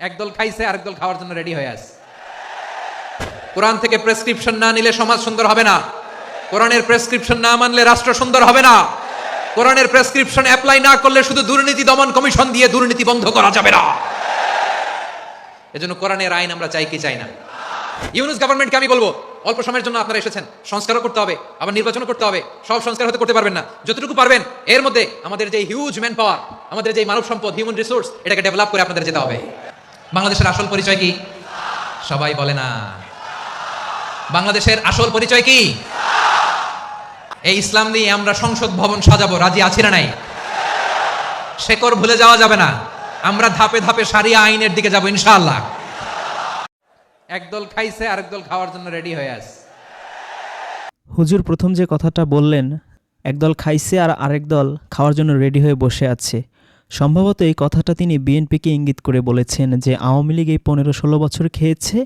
একদল খাইছে আরেকদল খাওয়ার জন্য রেডি হয়ে আছে। কোরআন থেকে প্রেসক্রিপশন না নিলে সমাজ সুন্দর হবে না। কোরআনের প্রেসক্রিপশন না মানলে রাষ্ট্র সুন্দর হবে না। কোরআনের প্রেসক্রিপশন অ্যাপ্লাই না করলে শুধু দুর্নীতি দমন কমিশন দিয়ে দুর্নীতি বন্ধ করা যাবে না। এজন্য কোরআনের আইন আমরা চাই কি চাই না। ইউনুস গভর্নমেন্টকে আমি বলব, অল্প সময়ের জন্য আপনারা এসেছেন, সংস্কারও করতে হবে, আবার নির্বাচনও করতে হবে, সব সংস্কার হতে করতে পারবেন না। যতটুকু পারবেন, এর মধ্যে আমাদের যে হিউজ ম্যান পাওয়ার আমাদের যে মানব সম্পদ হিউম্যান রিসোর্স এটাকে ডেভেলপ করে আপনাদের যেতে হবে। বাংলাদেশের আসল পরিচয় কি? সবাই বলে না। বাংলাদেশের আসল পরিচয় কি? এই ইসলাম নিয়ে আমরা সংসদ ভবন সাজাবো, রাজি আছি না নাই? শেকর ভুলে যাওয়া যাবে না। আমরা ধাপে ধাপে সারিয়া আইনের দিকে যাব, ইনশাআল্লাহ। একদল খাইছে আরেকদল খাওয়ার জন্য রেডি হয়ে আছে। হুজুর, প্রথম যে কথাটা বললেন, একদল খাইছে আর আরেক দল খাওয়ার জন্য রেডি হয়ে বসে আছে। সম্ভবত এই কথাটা তিনি বিএনপিকে ইঙ্গিত করে বলেছেন যে আওয়ামী লীগ এই পনেরো ষোলো বছর খেয়েছে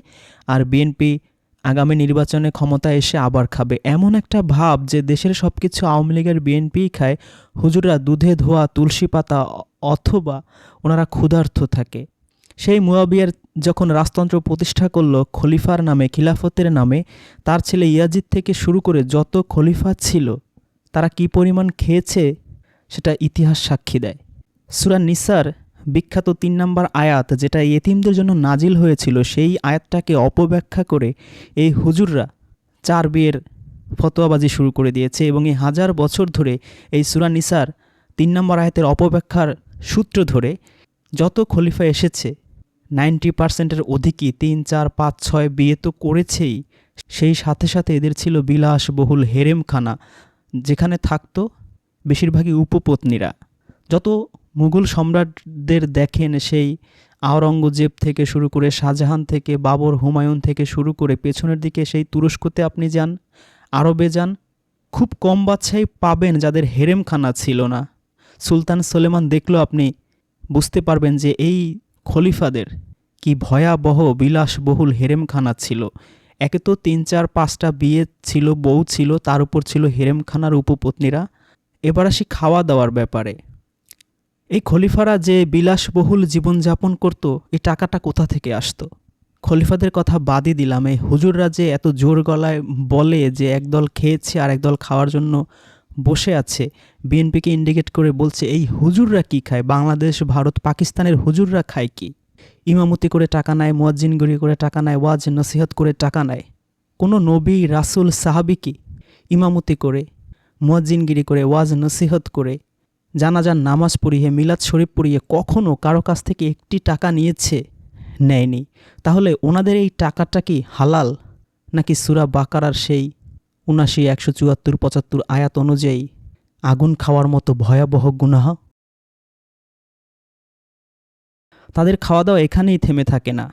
আর বিএনপি আগামী নির্বাচনে ক্ষমতা এসে আবার খাবে। এমন একটা ভাব যে দেশের সব কিছু আওয়ামী লীগের বিএনপিই খায়, হুজুররা দুধে ধোয়া, তুলসী পাতা, অথবা ওনারা ক্ষুধার্থ থাকে। সেই মুয়াবিয়ার যখন রাজতন্ত্র প্রতিষ্ঠা করল খলিফার নামে, খিলাফতের নামে, তার ছেলে ইয়াজিদ থেকে শুরু করে যত খলিফা ছিল, তারা কি পরিমাণ খেয়েছে সেটা ইতিহাস সাক্ষী দেয়। সুরা নিসার বিখ্যাত তিন নম্বর আয়াত, যেটা ইয়েতিমদের জন্য নাজিল হয়েছিল, সেই আয়াতটাকে অপব্যাখ্যা করে এই হুজুররা চার বিয়ের ফতোয়াবাজি শুরু করে দিয়েছে এবং এই হাজার বছর ধরে এই সুরা নিসার তিন নম্বর আয়াতের অপব্যাখ্যার সূত্র ধরে যত খলিফা এসেছে, নাইনটি পার্সেন্টের অধিকই তিন, চার, পাঁচ, ছয় বিয়ে তো করেছেই, সেই সাথে সাথে এদের ছিল বিলাসবহুল হেরেমখানা, যেখানে থাকতো বেশিরভাগই উপপত্নীরা। যত মুঘল সম্রাটদের দেখেন সেই আওরঙ্গজেব থেকে শুরু করে শাহজাহান থেকে, বাবর হুমায়ুন থেকে শুরু করে পেছনের দিকে সেই তুরস্কতে আপনি যান, আরবে যান, খুব কম বাচ্চাই পাবেন যাদের হেরেমখানা ছিল না। সুলতান সোলেমান দেখল আপনি, বুঝতে পারবেন যে এই খলিফাদের কি ভয়াবহ, বিলাসবহুল হেরেমখানা ছিল। একে তো তিন, চার, পাঁচটা বিয়ে ছিল, বউ ছিল, তার উপর ছিল হেরেমখানার উপপত্নীরা। এবার আসি খাওয়া দাওয়ার ব্যাপারে। এই খলিফারা যে বিলাসবহুল জীবনযাপন করত, এই টাকাটা কোথা থেকে আসতো? খলিফাদের কথা বাদই দিলাম, এই হুজুররা যে এত জোর গলায় বলে যে একদল খেয়েছে আর একদল খাওয়ার জন্য বসে আছে, বিএনপিকে ইন্ডিকেট করে বলছে, এই হুজুররা কি খায়? বাংলাদেশ, ভারত, পাকিস্তানের হুজুররা খায় কি? ইমামতি করে টাকা নেয় মুয়াজ্জিনগিরি করে টাকা নেয়, ওয়াজ, নসিহত করে টাকা নেয়। কোনো নবী, রাসুল সাহাবিকে ইমামতি করে মুয়াজ্জিনগিরি করে, ওয়াজ, নসিহত করে জানাজান নামাজ পড়িয়ে, মিলাদ শরীফ পড়িয়ে কখনও কারও কাছ থেকে একটি টাকা নিয়েছে, নেয়নি। তাহলে ওনাদের এই টাকাটা কি হালাল? নাকি সুরা বাকারার সেই উনাশি একশো চুয়াত্তর, পঁচাত্তর আয়াত অনুযায়ী আগুন খাওয়ার মতো ভয়াবহ গুনাহ? তাদের খাওয়া দাওয়া এখানেই থেমে থাকে না।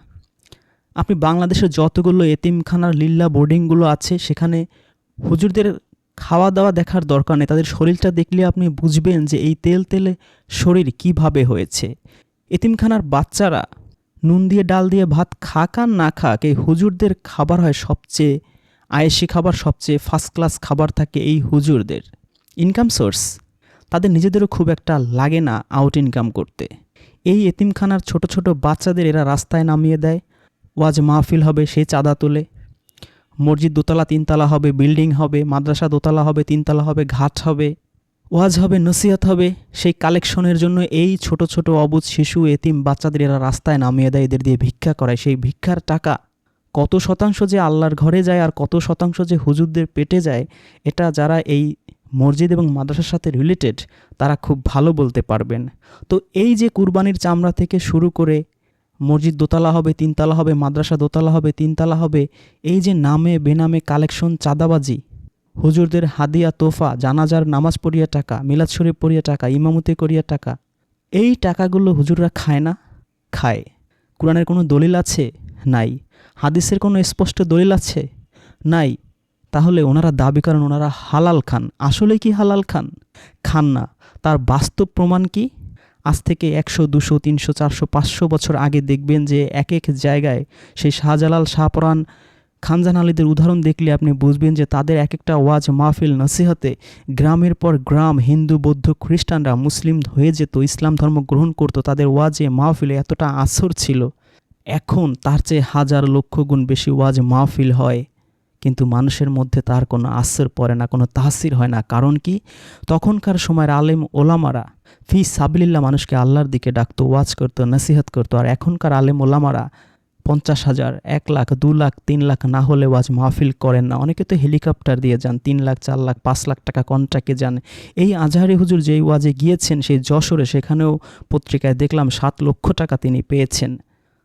আপনি বাংলাদেশের যতগুলো এতিমখানার লিল্লা বোর্ডিংগুলো আছে, সেখানে হুজুরদের খাওয়া দাওয়া দেখার দরকার নেই। তাদের শরীরটা দেখলে আপনি বুঝবেন যে এই তেল তেলে শরীর কীভাবে হয়েছে। এতিমখানার বাচ্চারা নুন দিয়ে, ডাল দিয়ে ভাত খাক আর না খাক, এই হুজুরদের খাবার হয় সবচেয়ে আয়েসি খাবার সবচেয়ে ফার্স্ট ক্লাস খাবার থাকে এই হুজুরদের। ইনকাম সোর্স তাদের নিজেদেরও খুব একটা লাগে না আউট ইনকাম করতে। এই এতিমখানার ছোট ছোট বাচ্চাদের এরা রাস্তায় নামিয়ে দেয়। ওয়াজ মাহফিল হবে, সে চাঁদা তোলে। মসজিদ দোতলা তিনতলা হবে, বিল্ডিং হবে, মাদ্রাসা দোতলা হবে, তিনতলা হবে, ঘাট হবে, ওয়াজ হবে, নসিহত হবে। সেই কালেকশনের জন্য এই ছোট ছোট অবুজ শিশু, এতিম বাচ্চাদের এরা রাস্তায় নামিয়ে দেয়, এদের দিয়ে ভিক্ষা করায়। সেই ভিক্ষার টাকা কত শতাংশ যে আল্লাহর ঘরে যায় আর কত শতাংশ যে হুজুরদের পেটে যায়, এটা যারা এই মসজিদ এবং মাদ্রাসার সাথে রিলেটেড তারা খুব ভালো বলতে পারবেন। তো এই যে কুরবানির চামড়া থেকে শুরু করে মসজিদ দোতলা হবে, তিনতলা হবে, মাদ্রাসা দোতলা হবে, তিনতলা হবে। এই যে নামে বেনামে কালেকশন চাঁদাবাজি, হুজুরদের হাদিয়া তোফা জানাজার নামাজ পড়িয়া টাকা, মিলাদ শরীফ পড়িয়া টাকা, ইমামতি করিয়া টাকা, এই টাকাগুলো হুজুররা খায় না? খায়। কোরআনের কোনো দলিল আছে? নাই। হাদিসের কোনো স্পষ্ট দলিল আছে? নাই। তাহলে ওনারা দাবি করেন ওনারা হালাল খান। আসলে কি হালাল খান? খান না। তার বাস্তব প্রমাণ কি? আজ থেকে একশো, দুশো, তিনশো, চারশো, পাঁচশো বছর আগে দেখবেন যে এক এক জায়গায় সেই শাহজালাল শাহপরান, খানজান আলীদের উদাহরণ দেখলে আপনি বুঝবেন যে তাদের এক একটা ওয়াজ মাহফিল নসিহতে গ্রামের পর গ্রাম হিন্দু, বৌদ্ধ, খ্রিস্টানরা মুসলিম হয়ে যেত, ইসলাম ধর্ম গ্রহণ করত, তাদের ওয়াজে মাহফিলে এতটা আসর ছিল। এখন তার চেয়ে হাজার লক্ষ গুণ বেশি ওয়াজ মাহফিল হয়। কিন্তু মানুষের মধ্যে তার কোনো আসর পড়ে না, কোনো তাসির হয় না। কারণ কি? তখনকার সময়ের আলেম ওলামারা ফি সাবিল্লা মানুষকে আল্লাহর দিকে ডাকতো, ওয়াজ করতো, নসিহত করতো। আর এখনকার আলেম ওলামারা পঞ্চাশ হাজার, এক লাখ, দু লাখ, তিন লাখ না হলে ওয়াজ মাহফিল করেন না। অনেকে তো হেলিকপ্টার দিয়ে যান, তিন লাখ, চার লাখ, পাঁচ লাখ টাকা কন্ট্রাক্টে যান। এই আজহারি হুজুর যেই ওয়াজে গিয়েছেন, সেই যশোরে সেখানেও পত্রিকায় দেখলাম সাত লক্ষ টাকা তিনি পেয়েছেন।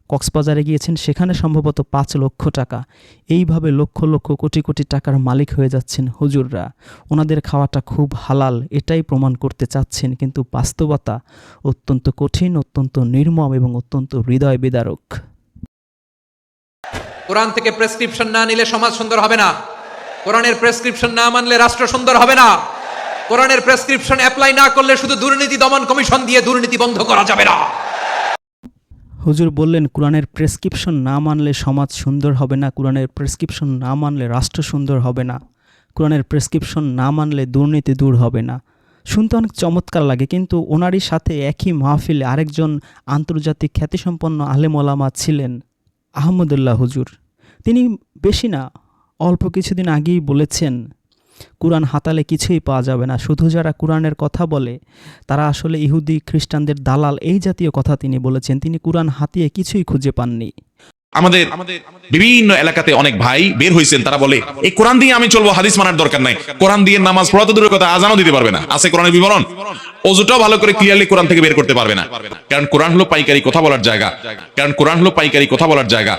কক্সবাজারে গিয়েছেন, সেখানে সম্ভবত পাঁচ লক্ষ টাকা। এইভাবে লক্ষ লক্ষ কোটি কোটি টাকার মালিক হয়ে যাচ্ছেন হুজুররা। ওনাদের খাওয়াটা খুব হালাল, এটাই প্রমাণ করতে চাচ্ছেন, কিন্তু বাস্তবতা অত্যন্ত কঠিন, অত্যন্ত নির্মম এবং অত্যন্ত হৃদয় বিদারক। কোরআন থেকে প্রেসক্রিপশন না নিলে সমাজ সুন্দর হবে না। কোরআনের প্রেসক্রিপশন না মানলে রাষ্ট্র সুন্দর হবে না। কোরআনের প্রেসক্রিপশন অ্যাপ্লাই না করলে শুধু দুর্নীতি দমন কমিশন দিয়ে দুর্নীতি বন্ধ করা যাবে না। হুজুর বললেন, কোরআনের প্রেসক্রিপশন না মানলে সমাজ সুন্দর হবে না, কোরআনের প্রেসক্রিপশন না মানলে রাষ্ট্র সুন্দর হবে না, কোরআনের প্রেসক্রিপশন না মানলে দুর্নীতি দূর হবে না। শুনতে অনেক চমৎকার লাগে, কিন্তু ওনারই সাথে একই মাহফিলে আরেকজন আন্তর্জাতিক খ্যাতিসম্পন্ন আলেম ওলামা ছিলেন, আহমদুল্লাহ হুজুর। তিনি বেশি না, অল্প কিছুদিন আগেই বলেছেন কোরআন হাতালে কিছুই পাওয়া যাবে না। শুধু যারা কোরআনের কথা বলে, তারা আসলে ইহুদি খ্রিস্টানদের দালাল, এই জাতীয় কথা তিনি বলেছেন। তিনি কোরআন হাতিয়ে কিছুই খুঁজে পাননি। আমাদের বিভিন্ন এলাকাতে অনেক ভাই বের হয়েছেন তারা বলে, এই কোরআন দিয়ে আমি চলবো, হাদিস মানার দরকার নাই। কোরআন দিয়ে নামাজ পড়া তো দূরের কথা, আজানও দিতে পারবে না। আছে কোরআনের বিবরণ? অজুটাও ভালো করে ক্লিয়ারলি কোরআন থেকে বের করতে পারবে না। কারণ কোরআন হলো পাইকারি কথা বলার জায়গা। কারণ কোরআন হলো পাইকারি কথা বলার জায়গা।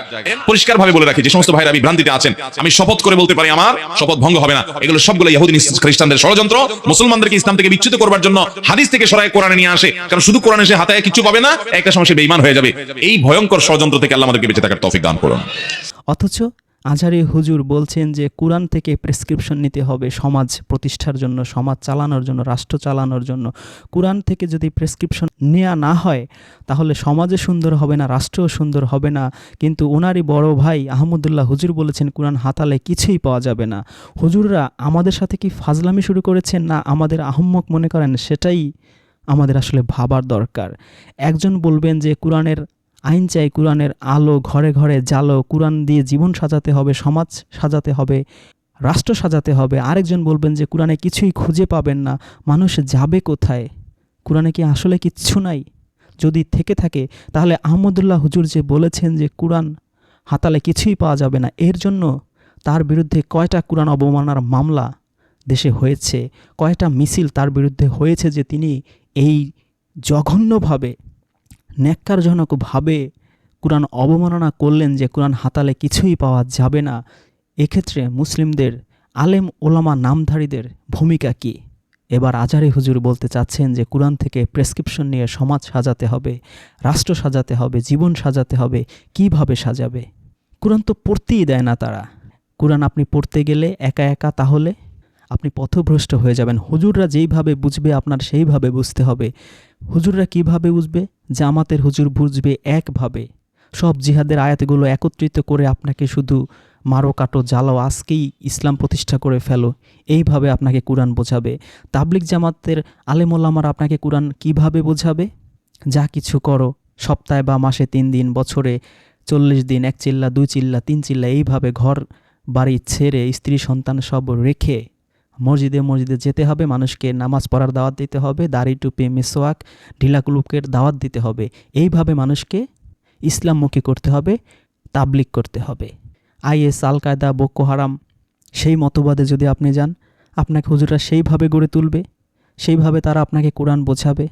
পরিষ্কার ভাবে বলে রাখি যে, সমস্ত ভাইরা বিভ্রান্তিতে আছেন। আমি শপথ করে বলতে পারি, আমার শপথ ভঙ্গ হবে না। এগুলো সবগুলো ইহুদি খ্রিস্টানদের ষড়যন্ত্র। মুসলমানদেরকে ইসলাম থেকে বিচ্যুত করবার জন্য হাদিস থেকে সরাই কোরআনে নিয়ে আসে। কারণ শুধু কোরআনে সে হাতায় কিছু পাবে না, একটা সময় সে বেঈমান হয়ে যাবে। এই ভয়ঙ্কর ষড়যন্ত্র থেকে আল্লাহ আমাদেরকে বেঁচে থাকার তৌফিক দান করুন। অথচ আজহারি হুজুর বলছেন যে কোরআন থেকে প্রেসক্রিপশন নিতে হবে সমাজ প্রতিষ্ঠার জন্য, সমাজ চালানোর জন্য, রাষ্ট্র চালানোর জন্য। কোরআন থেকে যদি প্রেসক্রিপশন নেওয়া না হয়, তাহলে সমাজে সুন্দর হবে না, রাষ্ট্রও সুন্দর হবে না। কিন্তু ওনারই বড় ভাই আহমদুল্লাহ হুজুর বলেছেন, কোরআন হাতালে কিছুই পাওয়া যাবে না। হুজুররা আমাদের সাথে কি ফাজলামি শুরু করেছেন না আমাদের আহম্মক মনে করেন? সেটাই আমাদের আসলে ভাবার দরকার। একজন বলবেন যে কোরআনের আইন চাই কোরআনের আলো ঘরে ঘরে জালো কোরআন দিয়ে জীবন সাজাতে হবে, সমাজ সাজাতে হবে, রাষ্ট্র সাজাতে হবে। আরেকজন বলবেন যে, কোরআনে কিছুই খুঁজে পাবেন না, মানুষ যাবে কোথায়? কোরআনে কি আসলে কিচ্ছু নাই? যদি থেকে থাকে, তাহলে আহমদুল্লাহ হুজুর যে বলেছেন যে, কোরআন হাতালে কিছুই পাওয়া যাবে না, এর জন্য তার বিরুদ্ধে কয়টা কোরআন অবমাননার মামলা দেশে হয়েছে? কয়টা মিছিল তার বিরুদ্ধে হয়েছে যে, তিনি এই জঘন্যভাবে ন্যাক্কারজনকভাবে কোরআন অবমাননা করলেন যে কোরআন হাতালে কিছুই পাওয়া যাবে না। এক্ষেত্রে মুসলিমদের আলেম ওলামা নামধারীদের ভূমিকা কি? এবার আজারি হুজুর বলতে চাচ্ছেন যে কোরআন থেকে প্রেসক্রিপশন নিয়ে সমাজ সাজাতে হবে, রাষ্ট্র সাজাতে হবে, জীবন সাজাতে হবে, কীভাবে সাজাবে? কোরআন তো পড়তেই দেয় না তারা। কোরআন আপনি পড়তে গেলে একা একা তাহলে আপনি পথভ্রষ্ট হয়ে যাবেন। হুজুররা যেইভাবে বুঝবে, আপনার সেইভাবে বুঝতে হবে। হুজুররা কীভাবে বুঝবে? জামাতের হুজুর বুঝবে একভাবে। সব জিহাদের আয়াতগুলো একত্রিত করে আপনাকে শুধু মারো কাটো জ্বালাও, আজকেই ইসলাম প্রতিষ্ঠা করে ফেলো। এইভাবে আপনাকে কোরআন বোঝাবে। তাবলিক জামাতের আলেমোল্লামার আপনাকে কোরআন কীভাবে বোঝাবে? যা কিছু করো, সপ্তাহে বা মাসে তিন দিন, বছরে চল্লিশ দিন, এক চিল্লা, দুই চিল্লা, তিন চিল্লা, এইভাবে ঘর বাড়ি ছেড়ে স্ত্রী সন্তান সব রেখে মসজিদে মসজিদে যেতে হবে, মানুষকে নামাজ পড়ার দাওয়াত দিতে হবে, দাড়ি টুপি, মিসওয়াক ঢিলাকুলুকের দাওয়াত দিতে হবে। এইভাবে মানুষকে ইসলামমুখী করতে হবে তাবলিক করতে হবে। আইএস, আল কায়দা বক্কো হারাম, সেই মতবাদে যদি আপনি যান, আপনাকে হুজুরা সেইভাবে গড়ে তুলবে, সেইভাবে তারা আপনাকে কোরআন বোঝাবে।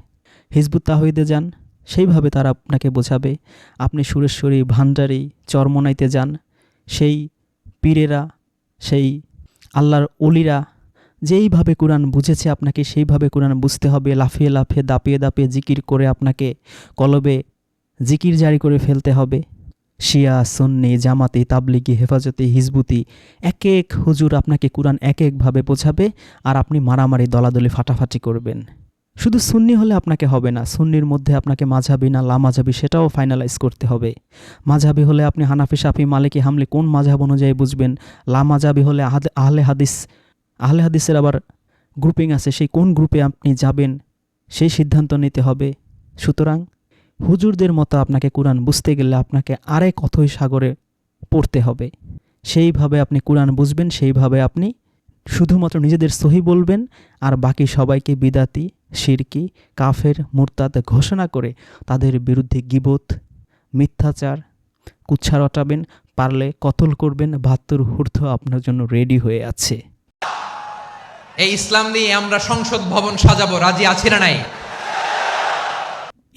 হিজবুত তাহিদে যান, সেইভাবে তারা আপনাকে বোঝাবে। আপনি সুরেশ্বরী ভান্ডারি চরমনাইতে যান, সেই পীরেরা, সেই আল্লাহর অলিরা যেইভাবে কোরআন বুঝেছে আপনাকে, সেইভাবে কোরআন বুঝতে হবে। লাফিয়ে লাফিয়ে, দাপিয়ে দাপিয়ে জিকির করে আপনাকে কলবে জিকির জারি করে ফেলতে হবে। শিয়া, সন্নি, জামাতি, তাবলিগি, হেফাজতি, হিজবুতি, এক এক হুজুর আপনাকে কোরআন এক একভাবে বোঝাবে আর আপনি মারামারি, দলাদলি, ফাটাফাটি করবেন। শুধু সুন্নি হলে আপনাকে হবে না, সুন্নির মধ্যে আপনাকে মাঝাবি না লামাঝাবি সেটাও ফাইনালাইজ করতে হবে। মাঝাবি হলে আপনি হানাফি, সাফি, মালিকি, হামলে কোন মাঝাব অনুযায়ী বুঝবেন? লামাঝাবি হলে আহলে হাদিস আহলে হাদিসের আবার গ্রুপিং আছে, সেই কোন গ্রুপে আপনি যাবেন, সেই সিদ্ধান্ত নিতে হবে। সুতরাং হুজুরদের মতো আপনাকে কোরআন বুঝতে গেলে আপনাকে আরেক অথই সাগরে পড়তে হবে। সেইভাবে আপনি কোরআন বুঝবেন, সেইভাবে আপনি শুধুমাত্র নিজেদের সহি বলবেন আর বাকি সবাইকে বিদাতি শিরকি কাফের, মুরতাদ ঘোষণা করে তাদের বিরুদ্ধে গিবত, মিথ্যাচার, কুচ্ছা রটাবেন, পারলে কতল করবেন, বাহাত্তর ঊর্ধ্ব আপনার জন্য রেডি হয়ে আছে। এই ইসলাম দিয়ে আমরা সংসদ ভবন সাজাবো, রাজি আছি না নাই?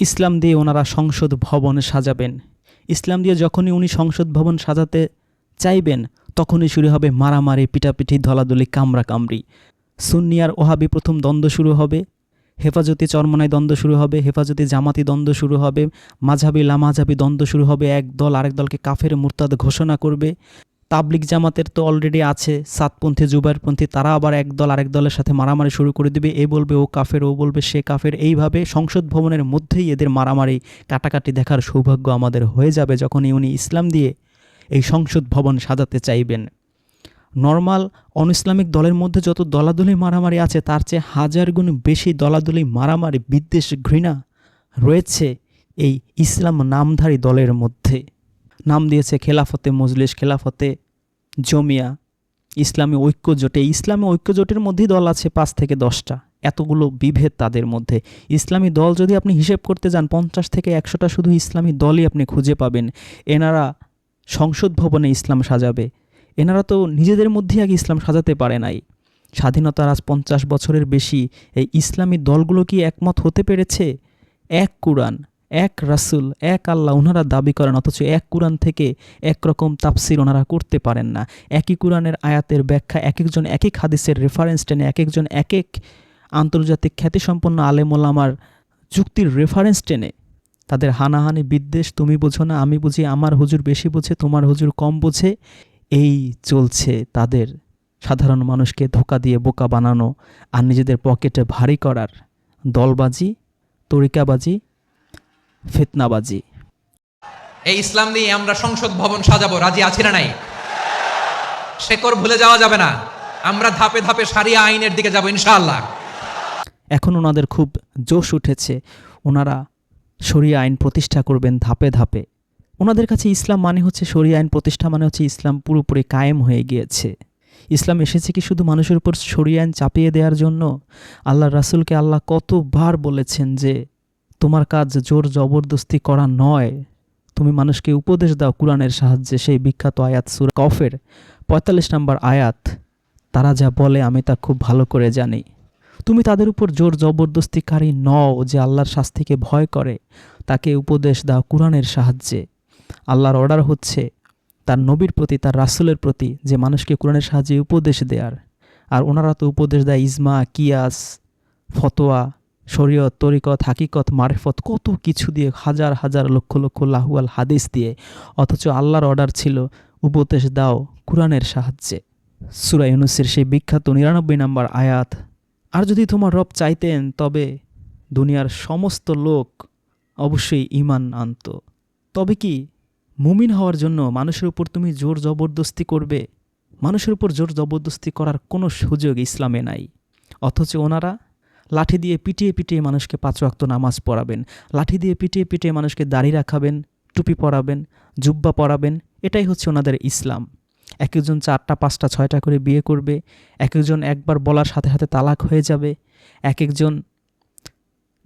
ইসলাম দিয়ে ওনারা সংসদ ভবন সাজাবেন। ইসলাম দিয়ে যখনই উনি সংসদ ভবন সাজাতে চাইবেন, তখনই শুরু হবে মারামারি, পিটাপিটি, ধলাধলি কামড়া কামড়ি সুন্নি আর ওহাবি প্রথম দ্বন্দ্ব শুরু হবে, হেফাজতি চরমনায় দ্বন্দ্ব শুরু হবে, হেফাজতি জামাতি দ্বন্দ্ব শুরু হবে মাঝাবি লামাঝাবি দ্বন্দ্ব শুরু হবে, এক দল আরেক দলকে কাফের মুরতাদ ঘোষণা করবে। তাবলিক জামাতের তো অলরেডি আছে, সাতপন্থী, জুবাইরপন্থী, তারা আবার এক দল আরেক দলের সাথে মারামারি শুরু করে দিবে। এ বলবে ও কাফের, ও বলবে সে কাফের। এইভাবে সংসদ ভবনের মধ্যেই এদের মারামারি, কাটাকাটি দেখার সৌভাগ্য আমাদের হয়ে যাবে যখনই উনি ইসলাম দিয়ে এই সংসদ ভবন সাজাতে চাইবেন। নর্মাল অন ইসলামিক দলের মধ্যে যত দলাদলি মারামারি আছে, তার চেয়ে হাজার গুণ বেশি দলাদলি মারামারি বিদ্বেষ ঘৃণা রয়েছে এই ইসলাম নামধারী দলের মধ্যে। নাম দিয়েছে খেলাফতে মজলিস, খেলাফতে জমিয়া, ইসলামী ঐক্য জোটে। ইসলামী ঐক্য জোটের মধ্যেই দল আছে পাঁচ থেকে দশটা। এতগুলো বিভেদ তাদের মধ্যে। ইসলামী দল যদি আপনি হিসেব করতে যান, পঞ্চাশ থেকে একশোটা শুধু ইসলামী দলই আপনি খুঁজে পাবেন। এনারা সংসদ ভবনে ইসলাম সাজাবে। এনারা তো নিজেদের মধ্যেই আগে ইসলাম সাজাতে পারে নাই। স্বাধীনতার আজ পঞ্চাশ বছরের বেশি। এই ইসলামী দলগুলো কি একমত হতে পেরেছে? এক কুরআন। এক রাসুল, এক আল্লাহ ওনারা দাবি করেন, অথচ এক কুরআন থেকে একরকম তাফসির ওনারা করতে পারেন না। একই কুরআনের আয়াতের ব্যাখ্যা এক একজন এক এক হাদিসের রেফারেন্স টেনে এক একজন এক এক আন্তর্জাতিক খ্যাতিসম্পন্ন আলেমোলামার যুক্তির রেফারেন্স টেনে। তাদের হানাহানি বিদ্বেষ, তুমি বোঝো না, আমি বুঝি, আমার হুজুর বেশি বোঝে, তোমার হুজুর কম বোঝে। এই চলছে তাদের সাধারণ মানুষকে ধোকা দিয়ে বোকা বানানো আর নিজেদের পকেটে ভারী করার দলবাজি, তরিকাবাজি ফিতনাবাজি। এই ইসলাম দিয়ে আমরা সংসদ ভবন সাজাবো রাজি আছি না নাই? শেকর ভুলে যাওয়া যাবে না। আমরা ধাপে ধাপে সারিয়া আইনের দিকে যাব ইনশাআল্লাহ। এখন ওনাদের খুব জোশ উঠেছে। ওনারা শরিয়া আইন প্রতিষ্ঠা করবেন ধাপে ধাপে। ওনাদের কাছে ইসলাম মানে হচ্ছে শরিয়া আইন প্রতিষ্ঠা মানে হচ্ছে ইসলাম পুরোপুরি কায়েম হয়ে গিয়েছে। ইসলাম এসেছে কি শুধু মানুষের উপর শরিয়া আইন চাপিয়ে দেওয়ার জন্য? আল্লাহ রাসূলকে আল্লাহ কতবার বলেছেন যে তোমার কাজ জোর জবরদস্তি করা নয়। তুমি মানুষকে উপদেশ দাও কোরআনের সাহায্যে, সেই বিখ্যাত আয়াত সুর কফের, পঁয়তাল্লিশ নম্বর আয়াত। তারা যা বলে আমি তা খুব ভালো করে জানি। তুমি তাদের উপর জোর জবরদস্তিকারী নও যে আল্লাহর শাস্তিকে ভয় করে। তাকে উপদেশ দাও কোরআনের সাহায্যে। আল্লাহর অর্ডার হচ্ছে তার নবীর প্রতি, তার রাসূলের প্রতি যে মানুষকে কোরআনের সাহায্যে উপদেশ দেয়ার। আর ওনারা তো উপদেশ দেয় ইজমা, কিয়াস, ফতোয়া শরীয়ত, তরিকত, হাকিকত, মারেফত কত কিছু দিয়ে হাজার হাজার লক্ষ লক্ষ লাহুয়াল হাদিস দিয়ে অথচ আল্লাহর অর্ডার ছিল, উপদেশ দাও কোরআনের সাহায্যে। সুরা ইউনুসের সেই বিখ্যাত নিরানব্বই নম্বর আয়াত, আর যদি তোমার রব চাইতেন, তবে দুনিয়ার সমস্ত লোক অবশ্যই ইমান আনত। তবে কি মুমিন হওয়ার জন্য মানুষের উপর তুমি জোর জবরদস্তি করবে? মানুষের উপর জোর জবরদস্তি করার কোনো সুযোগ ইসলামে নাই। অথচ ওনারা লাঠি দিয়ে পিটিয়ে পিটিয়ে মানুষকে পাঁচ ওয়াক্ত নামাজ পড়াবেন। লাঠি দিয়ে পিটিয়ে পিটিয়ে মানুষকে দাড়ি রাখাবেন, টুপি পরাবেন, জুব্বা পরাবেন, এটাই হচ্ছে ওনাদের ইসলাম। এক একজন চারটা, পাঁচটা, ছয়টা করে বিয়ে করবে, এক একজন একবার বলার সাথে সাথে তালাক হয়ে যাবে, এক একজন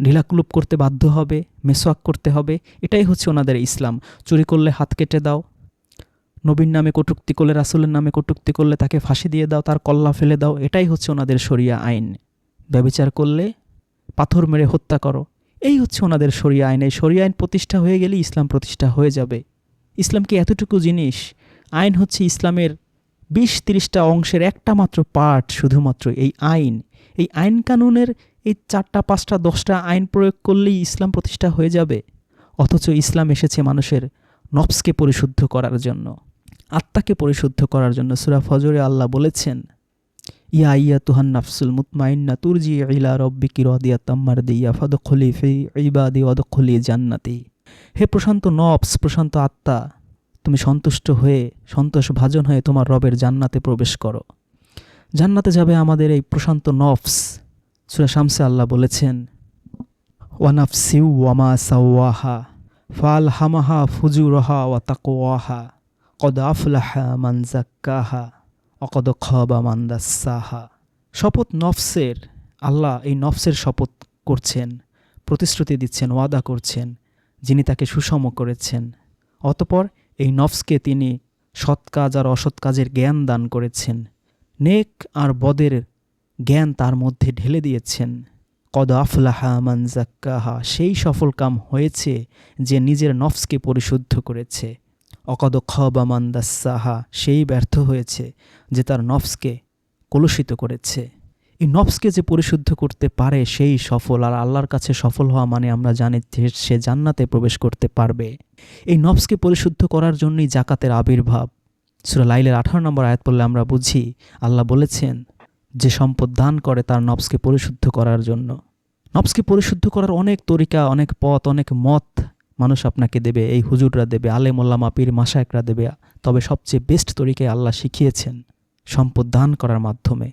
ঢিলাকুলুপ করতে বাধ্য হবে মেসোয়াক করতে হবে, এটাই হচ্ছে ওনাদের ইসলাম। চুরি করলে হাত কেটে দাও, নবীর নামে কটুক্তি করলে, রাসুলের নামে কটুক্তি করলে তাকে ফাঁসি দিয়ে দাও, তার কল্লা ফেলে দাও, এটাই হচ্ছে ওনাদের শরিয়া আইন। ব্যবিচার করলে পাথর মেরে হত্যা করো। এই হচ্ছে ওনাদের শরিয়া আইন। এই শরিয়া আইন প্রতিষ্ঠা হয়ে গেলে ইসলাম প্রতিষ্ঠা হয়ে যাবে। ইসলাম কি এতটুকু জিনিস? আইন হচ্ছে ইসলামের বিশ তিরিশটা অংশের একটা মাত্র পার্ট শুধুমাত্র এই আইন। এই আইন কানুনের এই চারটা, পাঁচটা, দশটা আইন প্রয়োগ করলেই ইসলাম প্রতিষ্ঠা হয়ে যাবে। অথচ ইসলাম এসেছে মানুষের নফসকে পরিশুদ্ধ করার জন্য, আত্মাকে পরিশুদ্ধ করার জন্য। সুরা ফজরে আল্লাহ বলেছেন ইয়া তুহান নাফসুল মুতমাইন্না তুরজি ইলা রব্বিকি রদিয়া তাম্মার দিয়া ফদখলি ফি ইবাদি অদখলি জান্নাতি। হে প্রশান্ত নফস প্রশান্ত আত্মা, তুমি সন্তুষ্ট হয়ে, সন্তোষ ভাজন হয়ে তোমার রবের জান্নাতে প্রবেশ করো। জান্নাতে যাবে আমাদের এই প্রশান্ত নফস সুরা শামসে আল্লাহ বলেছেন ওয়ানাফসিউ ওয়ামা সাওয়াহা ফাল হামাহা ফুজুরহা ওয়া তাকওয়াহা, কদ আফলাহা মান জাক্কাহা। অকদ খবা মান দাস্সাহা শপথ নফসের, আল্লাহ এই নফসের শপথ করছেন, প্রতিশ্রুতি দিচ্ছেন, ওয়াদা করছেন, যিনি তাকে সুষম করেছেন। অতপর এই নফসকে তিনি সৎ কাজ আর অসৎ কাজের জ্ঞান দান করেছেন। নেক আর বদের জ্ঞান তার মধ্যে ঢেলে দিয়েছেন। কদ আফলাহা মান জাক্কাহা সেই সফল কাম হয়েছে যে নিজের নফসকে পরিশুদ্ধ করেছে। অকদ খবা মান দাস্সাহা সেই ব্যর্থ হয়েছে যে তার নফসকে কলুষিত করেছে। এই নফসকে যে পরিশুদ্ধ করতে পারে সেই সফল আর আল্লাহর কাছে সফল হওয়া মানে আমরা জানি যে সে জান্নাতে প্রবেশ করতে পারবে। এই নফসকে পরিশুদ্ধ করার জন্যই জাকাতের আবির্ভাব। সুরা লাইলের আঠারো নম্বর আয়াত পড়লে আমরা বুঝি, আল্লাহ বলেছেন যে সম্পদ দান করে তার নফসকে পরিশুদ্ধ করার জন্য। নফসকে পরিশুদ্ধ করার অনেক তরিকা, অনেক পথ, অনেক মত মানুষ আপনাকে দেবে, এই হুজুররা দেবে আলে মোল্লামা পীর মাসায়করা দেবে। তবে সবচেয়ে বেস্ট তরিকায় আল্লাহ শিখিয়েছেন সম্পদ দান করার মাধ্যমে।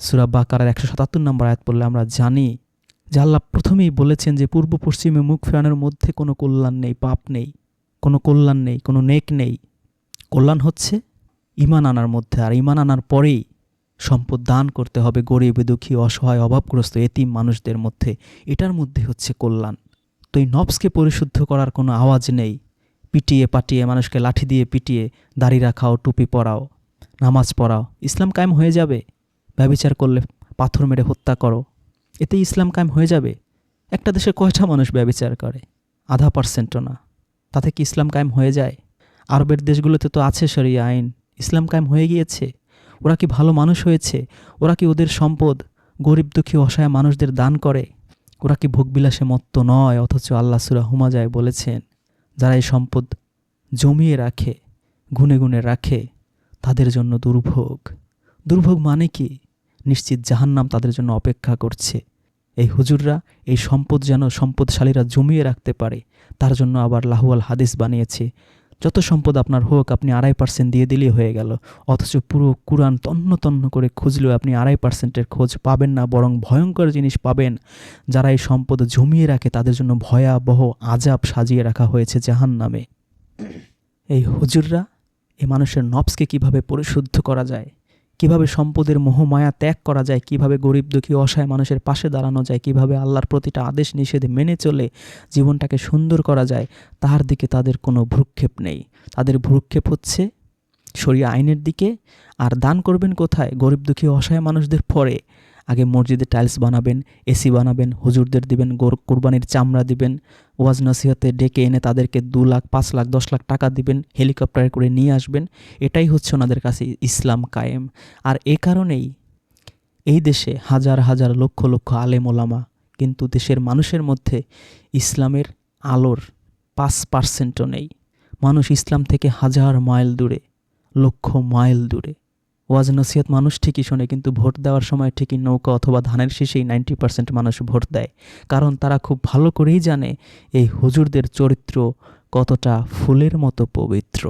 সুরা বাকারার একশো সাতাত্তর নম্বর আয়াত পড়লে আমরা জানি যে আল্লাহ প্রথমেই বলেছেন যে পূর্ব পশ্চিমে মুখ ফেরানোর মধ্যে কোনো কল্যাণ নেই, পাপ নেই, কোনো কল্যাণ নেই, কোনো নেক নেই। কল্যাণ হচ্ছে ইমান আনার মধ্যে, আর ইমান আনার পরেই সম্পদ দান করতে হবে গরিব, দুঃখী, অসহায়, অভাবগ্রস্ত, এতিম মানুষদের মধ্যে। এটার মধ্যে হচ্ছে কল্যাণ। তো এই নবসকে পরিশুদ্ধ করার কোনো আওয়াজ নেই। পিটিয়ে পাটিয়ে মানুষকে লাঠি দিয়ে পিটিয়ে দাড়ি রাখাও, টুপি পরাও, নামাজ পড়াও। ইসলাম কায়েম হয়ে যাবে? ব্যবিচার করলে পাথর মেরে হত্যা করো। এতে ইসলাম কায়েম হয়ে যাবে? একটা দেশে কয়টা মানুষ ব্যবিচার করে? আধা পার্সেন্টও না। তাতে কি ইসলাম কায়েম হয়ে যায়? আরবের দেশগুলোতে তো আছে শরিয়া আইন। ইসলাম কায়েম হয়ে গিয়েছে? ওরা কি ভালো মানুষ হয়েছে? ওরা কি ওদের সম্পদ? গরিব দুঃখী অসহায় মানুষদের দান করে? ওরা কি ভোগবিলাসে মত্ত নয়? অথচ আল্লাহ সুরা হুমাজায় বলেছেন, যারা এই সম্পদ জমিয়ে রাখে, গুনে গুনে রাখে, তাদের জন্য দুর্ভোগ। দুর্ভোগ মানে কি? নিশ্চিত জাহান্নাম তাদের জন্য অপেক্ষা করছে। এই হুজুররা এই সম্পদ যেন সম্পদশালীরা জমিয়ে রাখতে পারে, তার জন্য আবার লাহুয়াল হাদিস বানিয়েছে। যত সম্পদ আপনার হোক, আপনি আড়াই পার্সেন্ট দিয়ে দিলেই হয়ে গেল। অথচ পুরো কোরআন তন্ন তন্ন করে খুঁজলেও আপনি আড়াই পার্সেন্টের খোঁজ পাবেন না, বরং ভয়ঙ্কর জিনিস পাবেন। যারা এই সম্পদ জমিয়ে রাখে, তাদের জন্য ভয়াবহ আজাব সাজিয়ে রাখা হয়েছে জাহান নামে এই হুজুররা, এই মানুষের নবসকে কীভাবে পরিশুদ্ধ করা যায়? কীভাবে সম্পদের মোহমায়া ত্যাগ করা যায়, কীভাবে গরিব দুঃখী অসহায় মানুষের পাশে দাঁড়ানো যায়, কীভাবে আল্লাহর প্রতিটা আদেশ নিষেধ মেনে চলে জীবনটাকে সুন্দর করা যায়, তাহার দিকে তাদের কোনো ভ্রুক্ষেপ নেই। তাদের ভ্রুক্ষেপ হচ্ছে সরিয়া আইনের দিকে, আর দান করবেন কোথায়? গরিব দুঃখী অসহায় মানুষদের পরে। আগে মসজিদে টাইলস বানাবেন, এসি বানাবেন, হুজুরদের দিবেন, গোর, কোরবানির চামড়া দিবেন, ওয়াজ নসিহতে ডেকে এনে তাদেরকে দু লাখ, পাঁচ লাখ, দশ লাখ টাকা দিবেন, হেলিকপ্টারে করে নিয়ে আসবেন। এটাই হচ্ছে ওনাদের কাছে ইসলাম কায়েম। আর এ কারণেই এই দেশে হাজার হাজার, লক্ষ লক্ষ আলেম ওলামা কিন্তু দেশের মানুষের মধ্যে ইসলামের আলোর পাঁচ পার্সেন্টও নেই। মানুষ ইসলাম থেকে হাজার মাইল দূরে, লক্ষ মাইল দূরে। ওয়াজ নসিহত মানুষ ঠিকই শোনে, কিন্তু ভোট দেওয়ার সময় ঠিকই নৌকা অথবা ধানের শীষেই নাইনটি পার্সেন্ট মানুষ ভোট দেয়। কারণ তারা খুব ভালো করেই জানে এই হুজুরদের চরিত্র কতটা ফুলের মতো পবিত্র।